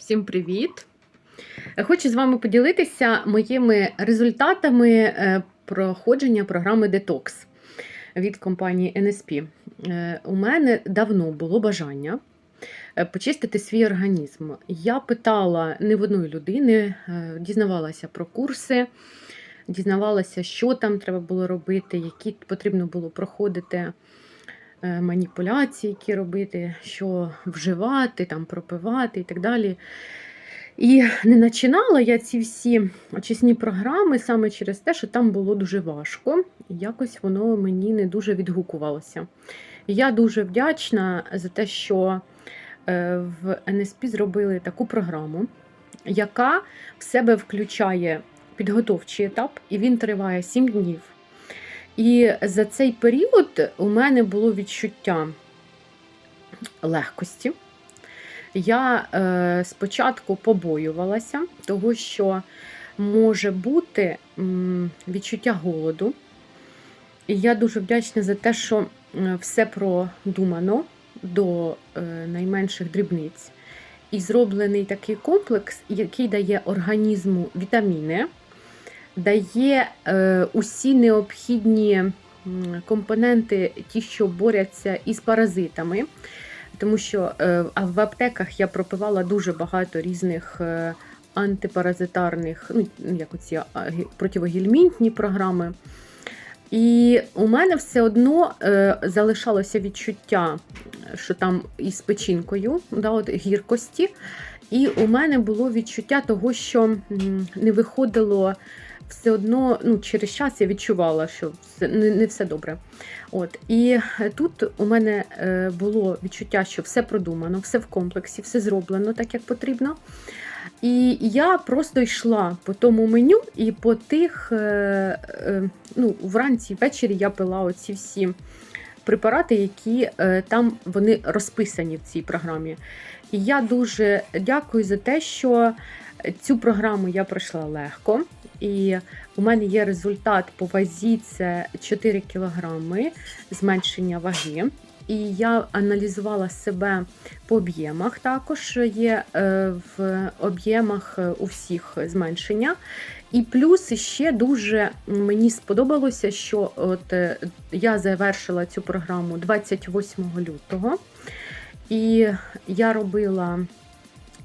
Всім привіт! Хочу з вами поділитися моїми результатами е, проходження програми Detox від компанії NSP. Е, У мене давно було бажання е, почистити свій організм. Я питала не в одної людини, дізнавалася про курси, дізнавалася, що там треба було робити, які потрібно було проходити маніпуляції, які робити, що вживати, там, пропивати і так далі. І не починала я ці всі очисні програми саме через те, що там було дуже важко, і якось воно мені не дуже відгукувалося. Я дуже вдячна за те, що е, в НСП зробили таку програму, яка в себе включає підготовчий етап, і він триває 7 днів. І за цей період у мене було відчуття легкості. Я е, спочатку побоювалася, того, що може бути відчуття голоду. І я дуже вдячна за те, що все продумано до е, найменших дрібниць. І зроблений такий комплекс, який дає організму вітаміни, дає е, усі необхідні компоненти, ті, що борються із паразитами. Тому що е, в аптеках я пропивала дуже багато різних е, антипаразитарних, ну, як оці противогельмінтні програми. І у мене все одно е, залишалося відчуття, що там із печінкою, да, от, гіркості. І у мене було відчуття того, що не виходило все одно, ну, через час я відчувала, що все, не, не все добре. От і е, тут у мене е, було відчуття, що все продумано, все в комплексі, все зроблено так, як потрібно. І я просто йшла по тому меню і по тих, е, ну, вранці, ввечері я пила оці всі препарати, які там вони розписані в цій програмі. І я дуже дякую за те, що цю програму я пройшла легко. І у мене є результат по вазі це 4 кілограми зменшення ваги. І я аналізувала себе по об'ємах. Також є е, в об'ємах е, у всіх зменшення. І плюс ще дуже мені сподобалося, що от е, я завершила цю програму 28 лютого. І я робила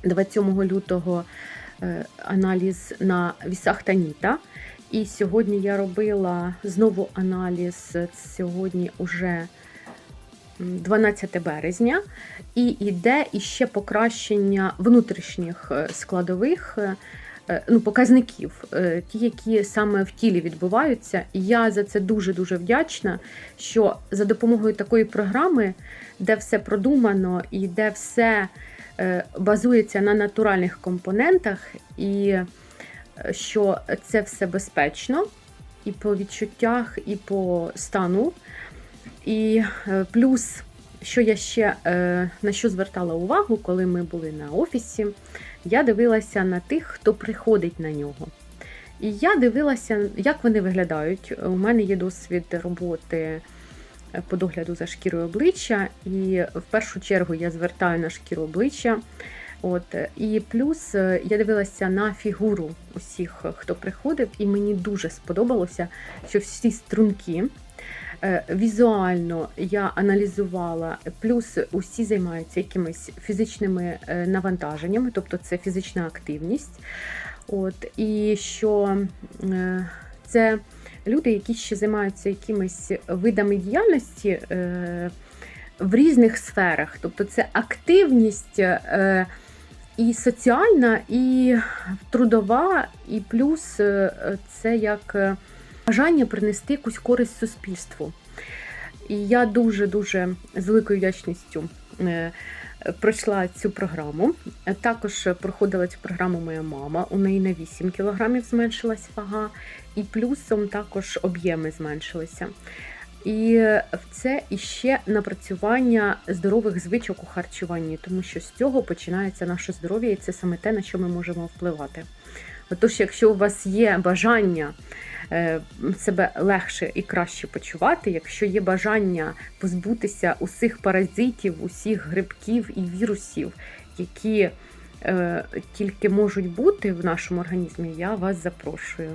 27 лютого аналіз на вісах Таніта. І сьогодні я робила знову аналіз. Сьогодні уже 12 березня, і йде іще покращення внутрішніх е, складових. е, е, Ну, показників, е, ті, які саме в тілі відбуваються. І я за це дуже дуже вдячна, що за допомогою такої програми, де все продумано і де все е, базується на натуральних компонентах, і е, що це все безпечно і по відчуттях, і по стану. І е, плюс, що я ще е, на що звертала увагу, коли ми були на офісі, я дивилася на тих, хто приходить на нього. І я дивилася, як вони виглядають. У мене є досвід роботи е, по догляду за шкірою обличчя, і в першу чергу я звертаю на шкіру обличчя. От, е, і плюс е, я дивилася на фігуру усіх, е, хто приходив, і мені дуже сподобалося, що всі струнки. Е, Візуально я аналізувала, плюс усі займаються якимись фізичними е, навантаженнями, тобто це фізична активність. От, і що е, це люди, які ще займаються якимись видами діяльності е, в різних сферах. Тобто це активність е, і соціальна, і трудова, і плюс е, це як бажання принести якусь користь суспільству. І я дуже-дуже з великою вдячністю пройшла цю програму. Також проходила цю програму моя мама. У неї на 8 кілограмів зменшилась вага, і плюсом також об'єми зменшилися. І це іще напрацювання здорових звичок у харчуванні, тому що з цього починається наше здоров'я, і це саме те, на що ми можемо впливати. Отож, якщо у вас є бажання е, себе легше і краще почувати, якщо є бажання позбутися усіх паразитів, усіх грибків і вірусів, які е, тільки можуть бути в нашому організмі, я вас запрошую.